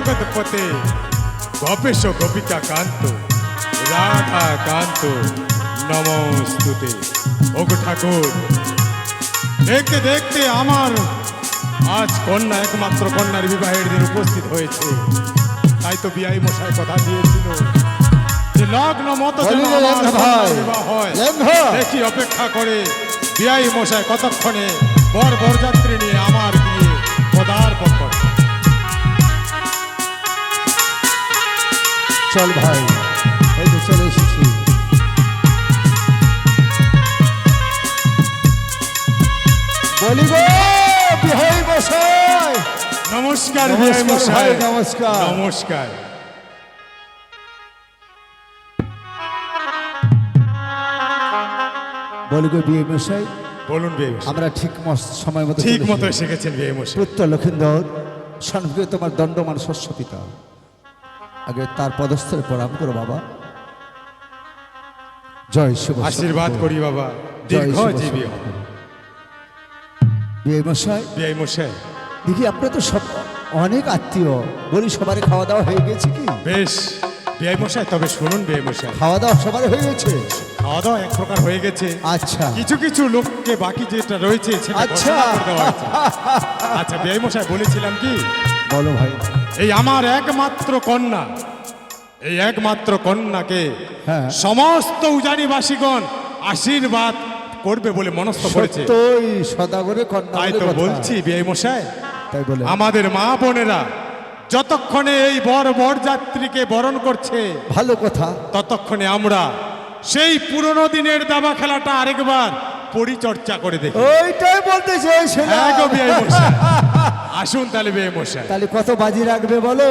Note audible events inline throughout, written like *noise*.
জগৎপতে গপেশ গোপিকা কান্ত রাধা কান্ত নমস্তুতে। ওগো ঠাকুর দেখতে দেখতে আমার আজ কন্যা একমাত্র কন্যার বিবাহের দিন উপস্থিত হয়েছে। তাই তো বিআই মশাই কথা দিয়েছিল যে লগ্ন মতো দেখি অপেক্ষা করে বিআই মশাই কতক্ষণে বর বরযাত্রী নিয়ে চল ভাই এই তো চলে এসেছি। বিহাই নমস্কার নমস্কার মশাই। নমস্কার। নমস্কার। বলি বিয়ে মশাই। বলুন মশাই। আমরা ঠিক সময় মতো ঠিক মতো। এসে গেছেন বিআই মশাই। পুত্র লক্ষিন্দর সন্মুখে তোমার দণ্ডমান শস্য পিতা। আগে তার পদস্থলে প্রণাম করো বাবা। জয় শুভ আশীর্বাদ করি বাবা। দীর্ঘ জীবী বিয়ে মশাই। বিআই মশাই। দেখি আপনার তো সব অনেক আত্মীয়। বলি সবারই খাওয়া দাওয়া হয়ে গেছে কি? বেশ। মশাই তবে শুনুন বিআই মশাই। খাওয়া দাওয়া সবার হয়ে গেছে? খাওয়া দাওয়া এক প্রকার হয়ে গেছে। আচ্ছা। কিছু কিছু লোককে বাকি যেটা রয়েছে আচ্ছা। আচ্ছা মশাই বলেছিলাম কি? বলো ভাই। এই আমার একমাত্র কন্যা। এই একমাত্র কন্যাকে হ্যাঁ। সমস্ত উজানিবাসীগণ আশীর্বাদ করবে বলে মনস্থ করেছে। তাই তো বলছি বিআই মশাই। তাই বলে। আমাদের মা বোনেরা যতক্ষণে এই বর বরযাত্রীকে বরণ করছে ভালো কথা। ততক্ষণে আমরা সেই পুরনো দিনের দাবা খেলাটা আরেকবার পরিচর্যা করে দেখি। ওইটাই বলতে আসুন তাহলে বিআই মশাই। তাহলে কত বাজি রাখবে বলো?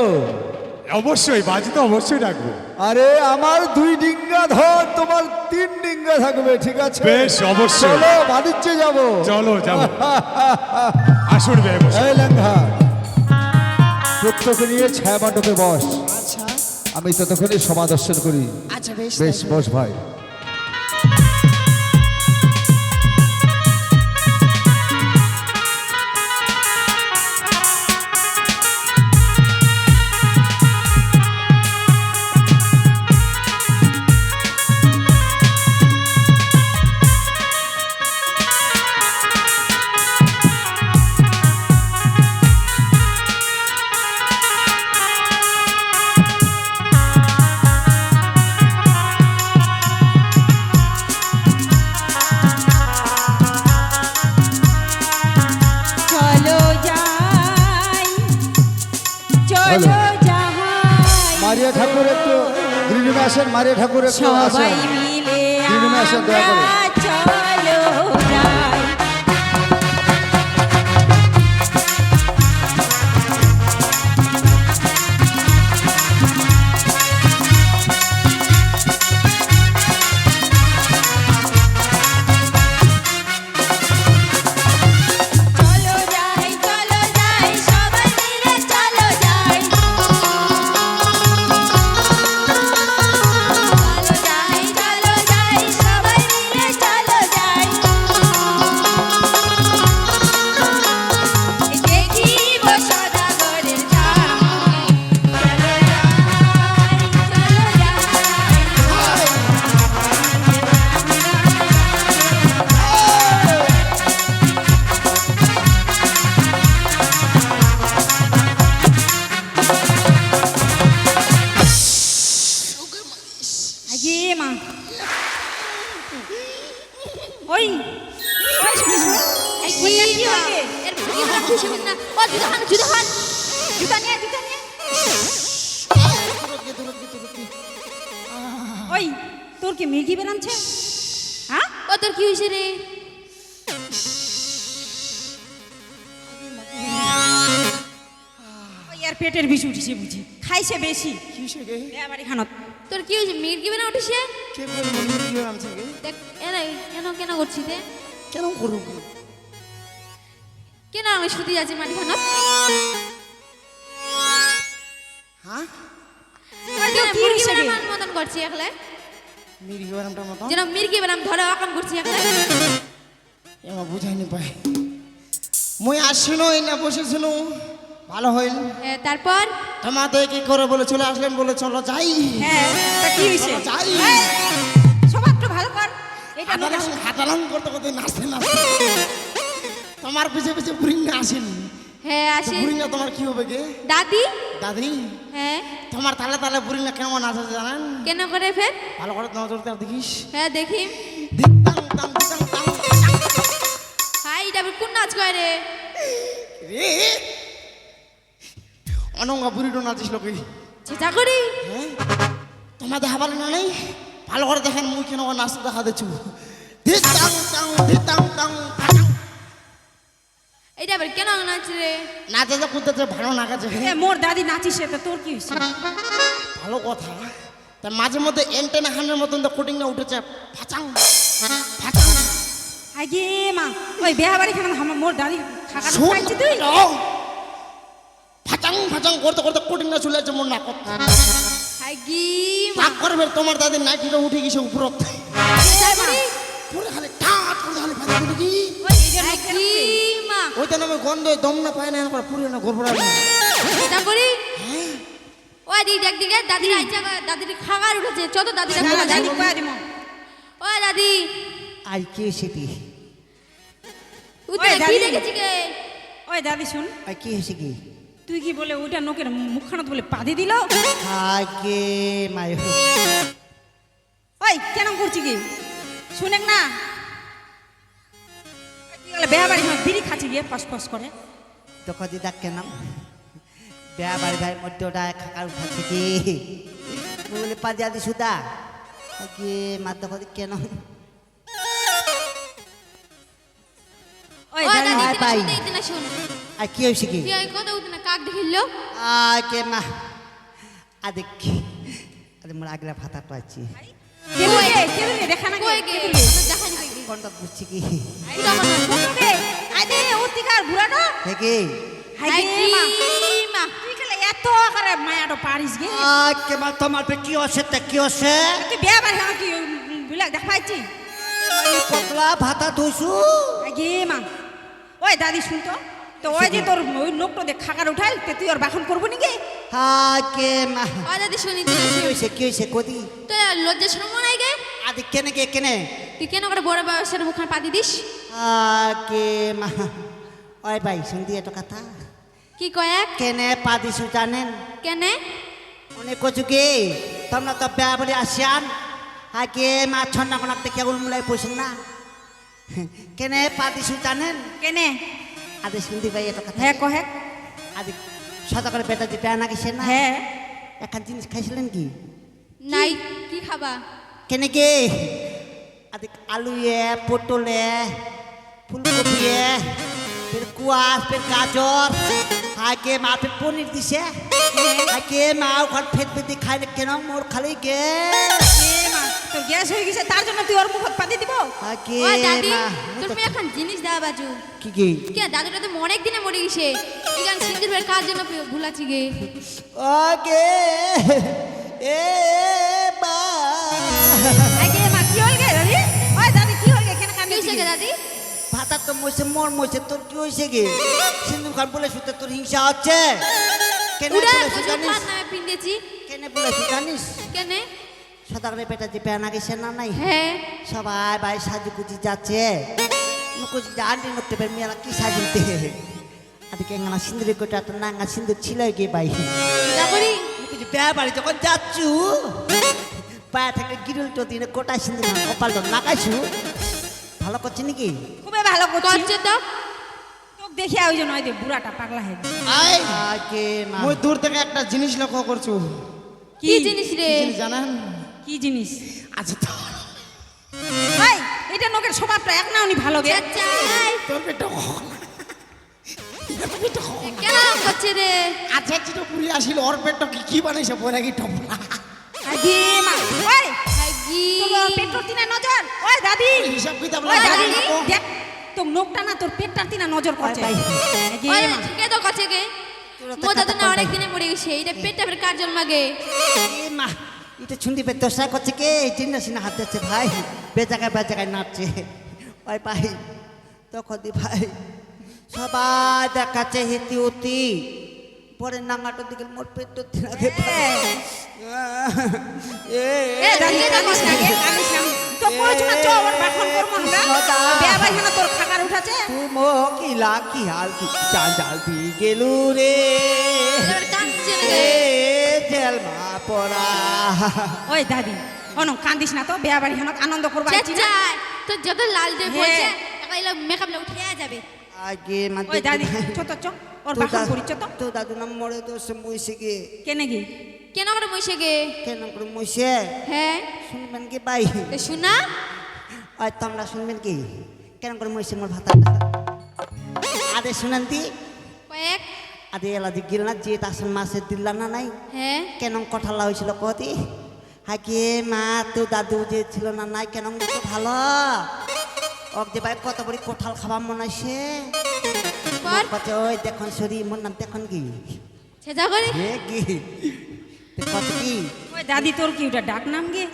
অবশ্যই বাজি তো অবশ্যই রাখব। আরে আমার দুই ডিঙ্গা ধর তোমার তিন ডিঙ্গা থাকবে ঠিক আছে? বেশ, অবশ্যই। চলো বাণিজ্যে যাব। চলো যাব। *laughs* আসুন বিআই মশাই। লেঙ্গা প্রত্যেকে নিয়ে ছায়া মণ্ডপে বস। আচ্ছা। আমি ততক্ষণে সভা দর্শন করি। আচ্ছা বেশ বেশ বস ভাই। গ্রিনিমে ঠাকুরের সবাই মিলে ওই তোর কি মির্গি বেরামছে হ্যাঁ? ও তোর কি হয়েছে রে? আর পেটের বিষ উঠিছে বুঝি। খাইছে বেশি। বাড়ি খানত তোর কি হয়েছে? মির্গি বেনা উঠিছে? দেখ কেন কেন করছিস রে? কেন করব? কেন আমি শুতে যাচ্ছি মাটি খানা মতন করছি একলা? মির্গি বানামটা মতো? যেন মির্গি বেনাম ধরে অকাম করছি একলা। এমা বুঝাইনি পাই মুই না বসেছিল ভালো হইল। তারপর? তোমাদের কি করে বলে চলে আসলেন বলে চলো যাই। হ্যাঁ তা কি যাই। সবার একটু ভালো কর। এটা করতে করতে নাচতে নাচতে। তোমার পিছে পিছে বুড়িঙ্গা আসেন। হ্যাঁ আসে বুড়িঙ্গা তোমার কি হবে গে? দাদি? দাদি? হ্যাঁ। তোমার তালে তালে বুড়িঙ্গা কেমন আছে জানেন? কেন করে ফের? ভালো করে তোমার তোর দেখিস। হ্যাঁ দেখি। হাই আবার কোন নাচ করে? রে! রে অনঙ্গা বুড়িটো নাচিস লোকে চেঁচা করি? হ্যাঁ? তোমার দেখা ভালো না নেই? ভালো করে দেখেন মুই কেন ও নাচতে দেখা দিচ্ছ। দিতাম তাম দিতাম তাম ফাটাং। এটা আবার কেন নাচ রে? নাচে যে করতেছে ভালো নাচাছে এ, মোর দাদি নাচিস তা তোর কি হয়েছে? ভালো কথা। তা মাঝে মধ্যে এন্টেনা হানের মতন তো কোটিং না উঠেছে। ফাচাং ফাচাং। আগে মা ওই বিয়া বাড়ি খানা আমার মোর দাদি খাকা খাইছি তুই? ফাচাং ফাচাং করতে করতে কোটিং না চলে যাচ্ছে মোর নাক হাই গি মা। করবে তোমার দাদির নাইটিটা উঠে গেছে উপরত। পুরো খালি টাট করে খালি ফাঁচা কি? ওই এই যে হাই লোকের গি মা ওইটা নামে গন্ধ দম না পায় না এরপর পুরো না গড়বড়া চেঁচা করি ওই দিক দেখ দিকে আইচা দাদির খাবার উঠেছে চত দাদিরা দাদি কয়া দিমো ও দাদি আই কে সেটি উঠে কি দেখেছি কে ওই দাদি শুন আই কি হয়েছে কি তুই কি বলে ওইটা নোকের মুখখানা বলে পাদি দিল আগে মায় ওই কেন করছি কি শুনেন না বেয়া বাড়ি বিড়ি খাচ্ছি গিয়ে ফস ফস করে। তখন দিদা কেন বেয়া বাড়ি ভাই মধ্যে ওটা খাকার উঠাচ্ছে কি? বলে পাদিয়া দি সুদা। আগে মা তখন কেন? ওই ইতনা শুন। আর কি হয়েছে কি? তুই কত উঠনা কাক দেখিলো আগে মা। আদে কি আরে মোর আগলা ভাতা কেদুরে দেখা না কোনটা বুঝছি কি? এটা আমার না। কেদুরে আদে অতিকার বুড়াটা হে কি? হাই মা। মা। তুই খেলে এত করে মায়াটো পারিস গে। আগে মা তোমার পে কি হচ্ছে তা কি হচ্ছে তুই বিয়া বাড়ি খানা কি বিলাক দেখা পাইছি? এই পতলা ভাতা ধুইছু। আগে মা। ওই দাদি শুন তো। তো ওই যে তোর ওই নোকটো দেখ খাকার উঠাইল তে তুই ওর বাখন করব নাকি? আগে মা। ও দাদি শুনি কি হয়েছে কি হয়েছে কদি তোর লজ্জা শরম নাই গে? আদি কেনে কে কেনে? তুই কেন করে বড় বয়সের মুখখান পাতি দিস? আগে মা ওই ভাই শুনতি একটা কথা। কি কয়েক কেনে পা দিছু জানেন? কেনে? অনেক কচু কি? তোমরা তো বেয়া বলে আসিয়ান। আগে মা ছন্না কোনাক দেখে উলমুলাই পয়সেন না। কেনে পা দিছু জানেন? কেনে? আদি শুনতি ভাই একটা কথা। হ্যাঁ কহে। আদি সদা করে বেটা যে বেয়া না গেছে না? হ্যাঁ। এখান জিনিস খাইছিলেন কি? নাই কি খাবা? কেনে কে? আদি আলু এ পটল এ ফুলকপি এ ফির কুয়াশ ফির গাজর আগে মা ফির পনির দিছে আগে মা ওখান ফেট ফেট খাই কেন মোর খালি গে মা তোর গ্যাস হয়ে গেছে তার জন্য তুই ওর মুখত পাতি দিব আগে ও দাদি মা তোর মেয়ে এখন জিনিস দেওয়া বাজু কি কি কে দাদুটা তো অনেক দিনে মরে গেছে ইগান সিন্দুর বের কার জন্য ভুলাছি গে আগে এ মা তো মইছে মর মইছে তোর কি হইছে গে? সিন্ধু খান বলে শুতে তোর হিংসা হচ্ছে? কেন বলেছে জানিস কেন বলেছে জানিস কেনে? সদাগরে বেটা যে পেয়ানা গেছে না নাই? হ্যাঁ। সবাই ভাই সাজু কুচি যাচ্ছে। নুকুচি যে আন্টি নুকতে পারে মেয়েরা কি সাজুতে? আদিকে এঙ্গানা সিন্দুরি কোটা তো নাঙ্গা সিন্দুর ছিল গে ভাই করি নুকুচি বাড়ি যখন যাচ্ছু পায়ে থেকে গিরুল তো দিনে কোটা সিন্দুর কপাল তো নাকাইছু। ভালো করছে নাকি? খুবই ভালো করছিস করছে তো। তোকে দেখে ওই জন্য ওই যে বুড়াটা পাগলা হয়ে গেছে। আই আগে মা। মুই দূর থেকে একটা জিনিস লক্ষ্য করছু। কি জিনিস রে? জিনিস জানেন? কি জিনিস? আচ্ছা তো ভাই এটা নোকের স্বভাবটা এক না উনি ভালো গে। তোর পেটটা কেন করছে রে? আচ্ছা যেটা পুরি আসিল ওর পেটটা কি কি বানাইছে বলে কি টপলা। আগে মা। ওই হাই গি তোর পেটর তিনা নজর? ওই দাদি। হিসাব কিতাব ওই দাদি দেখ তোর নোকটা না তোর পেটটার তিনা নজর করছে। মা। ঠিকই তো করছে গে। তোরা তো না অনেক দিনে মরে গেছে। এটা পেটটা ফের কার জন্ম গে এ মা এটা শুনতে পে দোষা করছে কে? চিন্তা সিনা হাত দিচ্ছে ভাই। বে জায়গায় বে জায়গায় নাচছে। ওই ভাই তখন দি ভাই সবাই দেখাচ্ছে হেতি অতি পরে নাঙ্গাটোর দিকে মোট পেট তো ওই দাদি অন কাঁদিস না তো বিয়া বাড়ি হনক আনন্দ করবা তোর যত লাল দিয়ে হ্যাঁ। বলছে মেকআপ উঠে যাবে। আগে মানে ওই দাদি চ তো চ। ওর বাখন করি চ তো তো দাদু নাম মরে তো সে মুইছে গে কেনে গে কেন করে মইছে গে কেন করে মুইছে হ্যাঁ শুনবেন কি ভাই তো শুনা ওই তোমরা শুনবেন কি কেন করে মুইছে মোর ভাতাটা আদে শুনেন দি কয়েক আদে এলা দি গিল না যে তাসন মাসে দিল্লা না নাই হ্যাঁ কেন কঠালা হয়েছিল কতি হাকে মা তো দাদু যে ছিল না নাই কেন ভালো যে ভাই কত বড়ি কঠাল খাবার মনে কত ওই দেখুন সরি মোর নাম দেখুন কি? সেজা করে। হে কি? কত কি? ওই দাদি তোর কি ওটা ডাক নাম গে?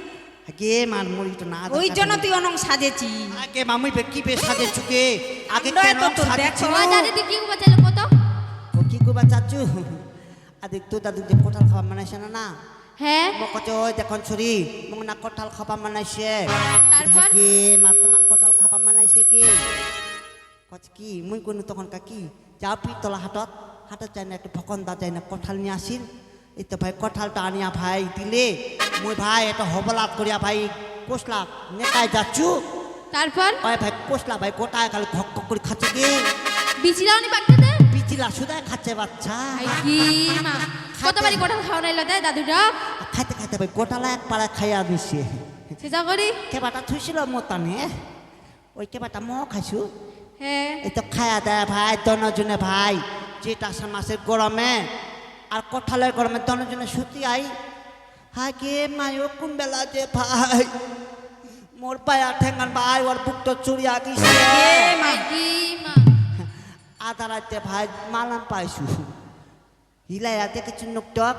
হাকে মার তো না ওই জন্য তুই অনং সাজেছি। আগে মামুই বে কি বে সাজে চুকে আগে কেন তো দেখো। দাদি তুই কি বাঁচালো কত? ও কি করবা চাচু আদি তো দাদু যে কঠাল খাবার মানাইছে না না? হ্যাঁ? মকচ দেখুন ছুরি মোক না কঠাল খাবার মানাইছে তারপর? কি মা তোমাক কঠাল খাবার মানাইছে কি? কচ কি? মুই কোনো তখন কা কি? যাও পিতলা হাতত হাতত যাই না একটু ফকন দা যাই না কঠাল নিয়ে আসিল এই তো ভাই কঠালটা আনিয়া ভাই দিলে। মুই ভাই এটা হবলাত করিয়া ভাই কোসলা নেকায় যাচ্ছু। তারপর ওই ভাই কোসলা ভাই গোটায় খালি ঘক ঘক করে খাচ্ছে কি? বিচিরাও নি দে পিচিলা সুদায় খাচ্ছে বাচ্চা। আই কি মা। কতবারই কোঠাল খাওয়া নাইলো দে দাদুটা খাইতে খাইতে ভাই গোটালা এক পাড়া খাইয়া দিছে। সেজা করি কেবাটা থুইছিল মতানে। ওই কেবাটা ম খাইছো? হ্যাঁ এই তো খায়া দেয় ভাই দনজনে ভাই যেটা সে মাসের গরমে আর কঠালের গরমে দনজনে সুতি আই। কে মায়ো কোন বেলা যে ভাই মোর পায়া ঠেঙ্গান ভাই ওর বুকটা চুরিয়া গিয়েছে আই কি মা। আধা রাতে ভাই মালাম পাইছু হিলাইয়া দেখেছি নুকটক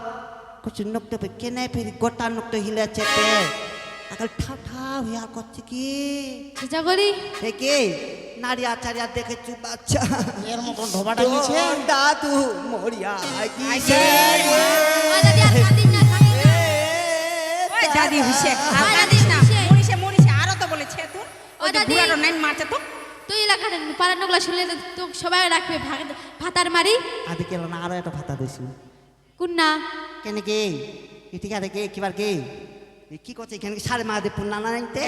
কিছু নুকটক কেনে ফেরি গোটা নুকট হিলা চেপে আকাল ঠাও ঠাও হিয়া করছে কি সেজা করি হে কি নারিয়া চারিয়া দেখেছু বাচ্চা এর মতন ধোবাটা তোর দাদু মরিয়া গিয়েছে ও দাদি আর ওই দাদি আর না। মরিছে মরিছে আরও তো বলেছে ও ওই যে দাদি। বুড়াটো নাইন মারছে তো তুই এলাকার পাড়ার নোগলা শুনলে তো সবাই রাখবে ভাতার মারি। আদি কেল না আরও একটা ভাতা দিছু। কোন না কেন কে? এটি কারে কে? কিবার কে? কি করছে এখানে? সাড়ে মা দে পুন্না না নাইতে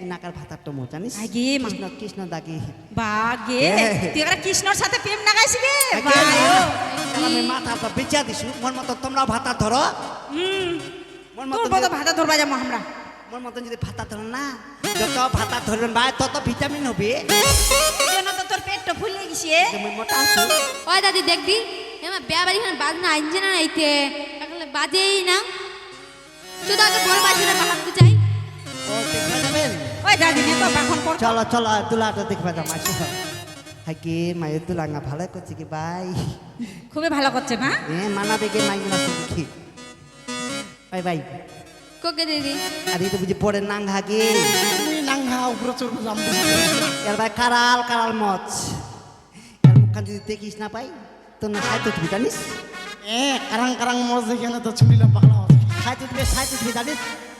এই নাকার ভাতার তো মো জানিস আগে। কৃষ্ণ কৃষ্ণ দাগি। বাগে এ। তুই এবার কৃষ্ণর সাথে প্রেম লাগাইছি রে আগে ভাই ও। আমি মাথা তো বেচা দিছু। মোর মতো তোমরা ভাতা ধরো। হুম। তোর মতো ভাতা ধরবা যাব আমরা। মোর মতন যদি ভাতা ধরুন না যত ভাতা ধরবেন ভাই তত ভিটামিন হবে। জন্য তো তোর পেটটা ফুলে গেছে? তুমি মোটা আছো। ও দাদি দেখবি এমা বিয়া বাড়ি খান বাজ না আইনছে না নাইতে এখন বাজেই না। শুধু আগে বড় বাজে না বাহাতে চাই ওই দাদি নে তো বাখন পড় চলো চলো দুলাটা দেখবে যাম আসো হাই কি মায়ের দুলাঙ্গা ভালো করছে কি ভাই? খুবই ভালো করছে না এ মানা দেখে মাইগুলা দেখি। ভাই ভাই। কোকে দিদি আর তো বুঝি পরে নাঙ্গা গে তুই নাঙ্গা উপরে চড়বো যাম এর ভাই কারাল কারাল মচ এর মুখখান যদি দেখিস না পাই তো না সাইতে উঠবি জানিস এ কারাং কারাং মজ যেখানে তো ছুটিলাম পাগলা হবে সাইতে উঠবি সাইতে উঠবি জানিস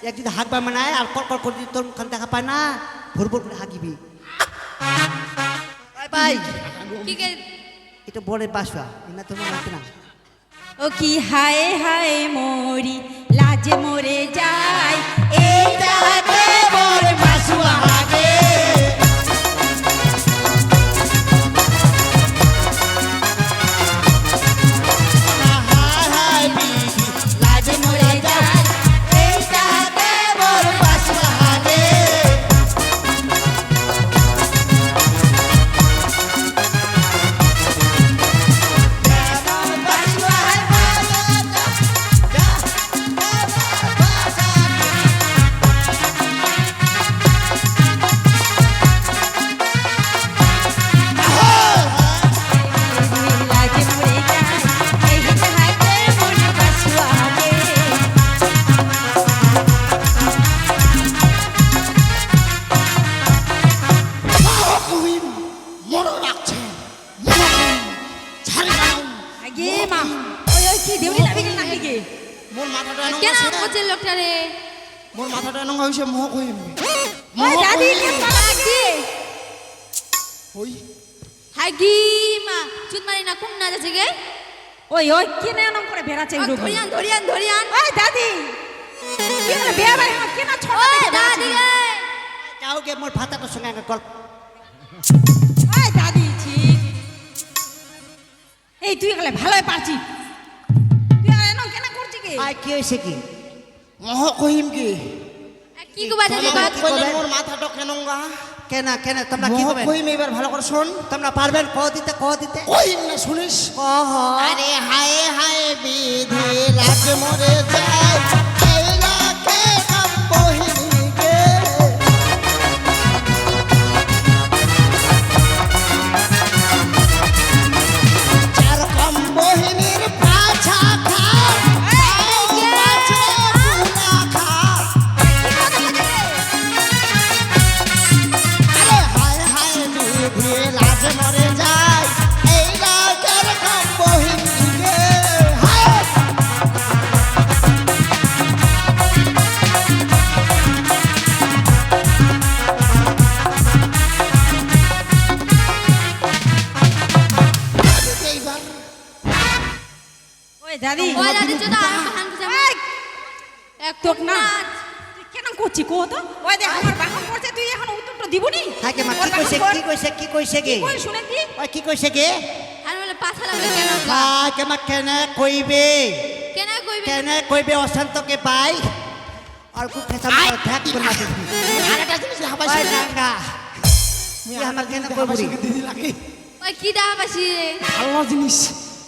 এক যদি হাঁকবা মানে আর কল করে যদি তোর মুখখান দেখা পায় না ভোর ভোর করে হাঁকিবি ভাই ভাই এটা বড়ের বাসা না তোমার লাগবে না ও কি হায় হায় মরি লাজে মরে যায় এইটাতে বেড়াচ্ছে আর এরকম ধরিয়ান ধরিয়ান ধরিয়ান। ওই দাদি কি না বিয়া বাড়ি কি না ছোট থেকে দাদি যাও গে মোর ভাতাটার সঙ্গে একটা গল্প। ওই দাদি ছি। এই তুই গেলে ভালোই পারছি তুই আর এনম কেন করছি কি আয় কি হয়েছে কি? মোহ কইম কি? কি কুবা দাদি মোর মাথাটা কেনঙ্গা কেন কেন তোমরা কি হবে কইম এবার ভালো করে শোন। তোমরা পারবেন? ক দিতে ক দিতে। কইম না শুনিস? ক আরে হায় হায় বিধি লাগ মরে যায়। কো ওই দেখ আমার বাহন করছে তুই এখন উত্তরটা দিবনি? থাকে মা কি কইছে কি কইছে কি কইছে কি কি কই শুনে কি? ওই কি কইছে কি আর বলে পাছালা বলে কেন গা? থাকে মা কেন কইবে? কেন কইবি? কেন কইবে অশান্তকে পাই? আর কু খেতাম ধ্যাক করে না। দেখবি আরেকটা জিনিস হাবাইছি নাঙ্গা তুই আমার কেন কইবি দিদি লাগে। ওই কি পাসি রে? ভালো জিনিস।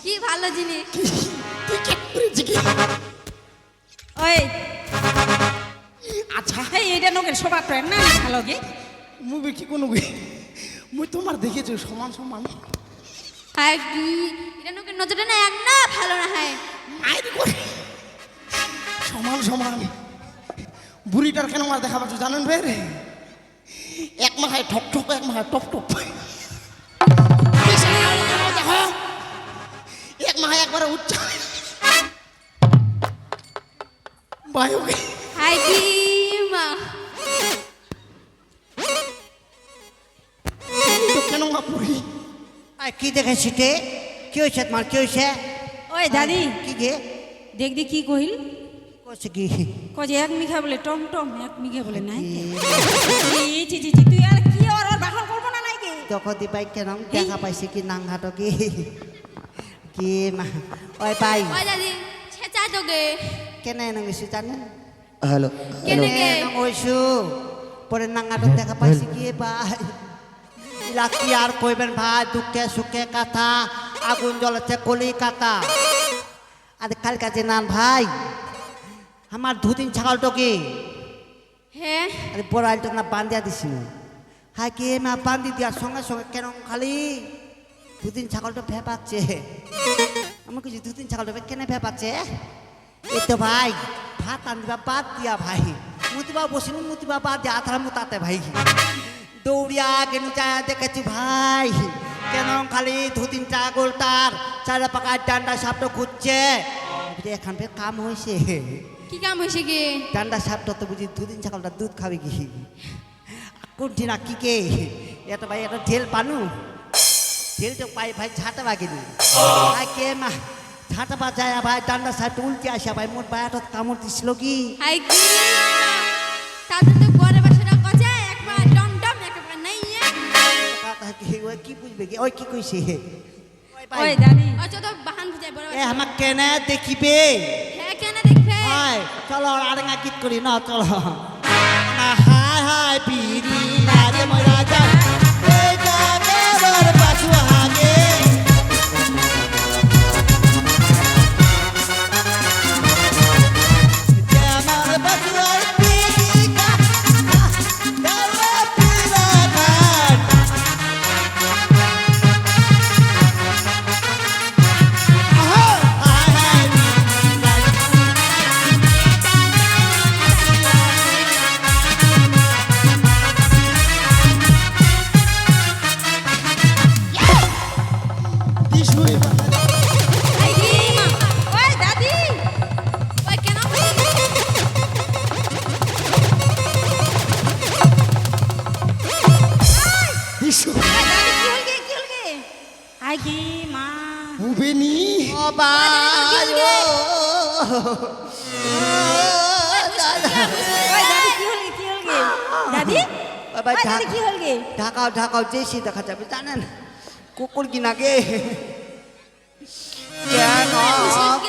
কি ভালো জিনিস? তুই কি করেছি কি ওই আচ্ছা এই এটা নকের শোভা তো না? ভালো গে মুভি কি কোনো গে মুই তোমার দেখেছি সমান সমান। আর কি? এটা নোকে নজরটা না এক না ভালো না হয় মায়ের করে। সমান সমান। বুড়িটার কেন মার দেখা পাচ্ছ জানেন ভাই রে? এক মাথায় ঠক ঠক এক মাথায় টপ টপ। এক মাথায় একবারে উচ্চ। বায়ুকে হাই কি আই কি দেখেছি তে? কি হয়েছে তোমার? কি হয়েছে? ওই দাদি। কি গে? দেখদি কি কহিল? কইছে কি? কজ এক মিঘা বলে টম টম এক মিঘা বলে নাই এই চি চি চি, তুই আর কি আর ওর বাহন করব না নাই গে যখন দি পাই কেন দেখা পাইছে কি নাংঘাটো কি? কি মা? ওই পাই। ওই দাদি ছেচা তোকে। কেন এনে গেছি জানেন হ্যালো কেনে গে ওইসু পরে নাঙ্গাটো দেখা পাইছি কি ভাই ইলা আর কইবেন ভাই দুঃখে সুখে কথা আগুন জ্বলেছে কলি কাতা আর কাল কাজে নান ভাই আমার দুদিন ছাগলটো কি হ্যাঁ আরে বড় আইলটো না বান্ধিয়া দিছিল হাই কে মা বান্ধি দিয়ার সঙ্গে সঙ্গে কেন খালি দুদিন ছাগলটা ভেপাচ্ছে আমার কিছু দুদিন ছাগলটা কেন ভেপাচ্ছে তো ভাই ভাত আনদিবা বাদ দিয়া ভাই। মুতিবা বসিনি মুতিবা বাদ দিয়া আথারা মুতাতে ভাই। দৌড়িয়া গেনু যায় দেখেছি ভাই। কেন খালি দুদিন ছাগলটার চারা পাকার ডান্ডা সাপটা খুঁজছে। বুঝি এখান থেকে কাম হয়েছে কি কাম হয়েছে কি ডান্ডা সাপটা তো বুঝি দুদিন ছাগলটা দুধ খাবে কি? কোনটি না কি কে? এটা ভাই এটা ঢেল পানু। ঢেল তো পাই ভাই ঝাঁটা বাগিনি। ভাই কে মা ঝাঁটা বাজায় ভাই ডান্ডা সাপটা উল্টে আসা ভাই মোট ভাইয়াটা কামড় দিছিল কি হাই কি তাদের তো পরে বছর কজা একবার টম টম একবার নাই কথা কি ওই কি বুঝবে কি ওই কি কইছে ওই দাদি ও তো বাহান বুঝাই বড় এ আমাক কেনে দেখিবে হ্যাঁ কেন দেখবে হাই চলো আরেঙ্গা গীত করি না চলো হাই হাই পিরি মরা যায় এই জাগের পাছু হাগে ভাই কি হল গে? ঢাকাও ঢাকাও যেসে দেখা যাবে জানেন? কুকুর কিনা গে কেন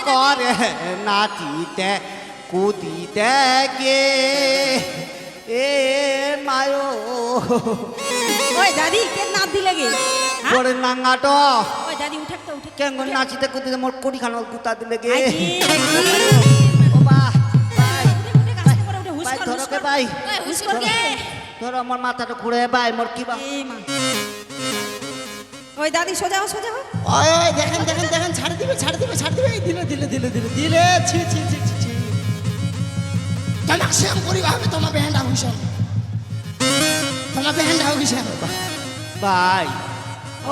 করে নাচিতে কুদিতে গে এ মায়ো। ওই দাদি কে নাচ দিলে গে? হ্যাঁ? পরে নাঙ্গাট। ওই দাদি উঠে তো উঠে কেন নাচিতে কুদিতে মোর কোটি খানো গুতা দিলে গে? ও বা ভাই করে কর ধরো কে কর ভাই হুস করকে ধরো আমার মাথাটা ঘুরে ভাই মোর কি বা মা? ওই দাদি সোজা হও সোজা হও। ওই ওই দেখেন দেখেন দেখেন ছাড় দিবে ছাড় দিবে ছাড় দিবে। এই দিলে দিলে দিলে দিলে দিলে ছি ছি ছি ছি ছি। তোমাক শ্যাম করিবা হবে তোমার বেহেন্ডা হইছন তোমার বেহেন্ডা হইছন ভাই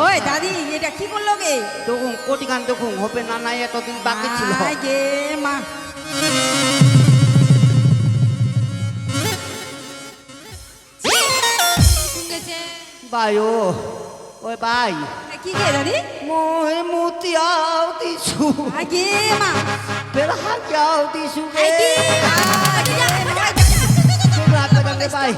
ওই দাদি এটা কি করল গে? দেখুন কোটি খান দেখুন হবে না নাই এতদিন বাকি ছিল। আগে মা। ভাইও ওই ভাই কি কে দাদি? মই মুতিয়াও দিছু আগে মা। ফের হাজাও দিছু গে। আগে মা। হাজাও গে ভাই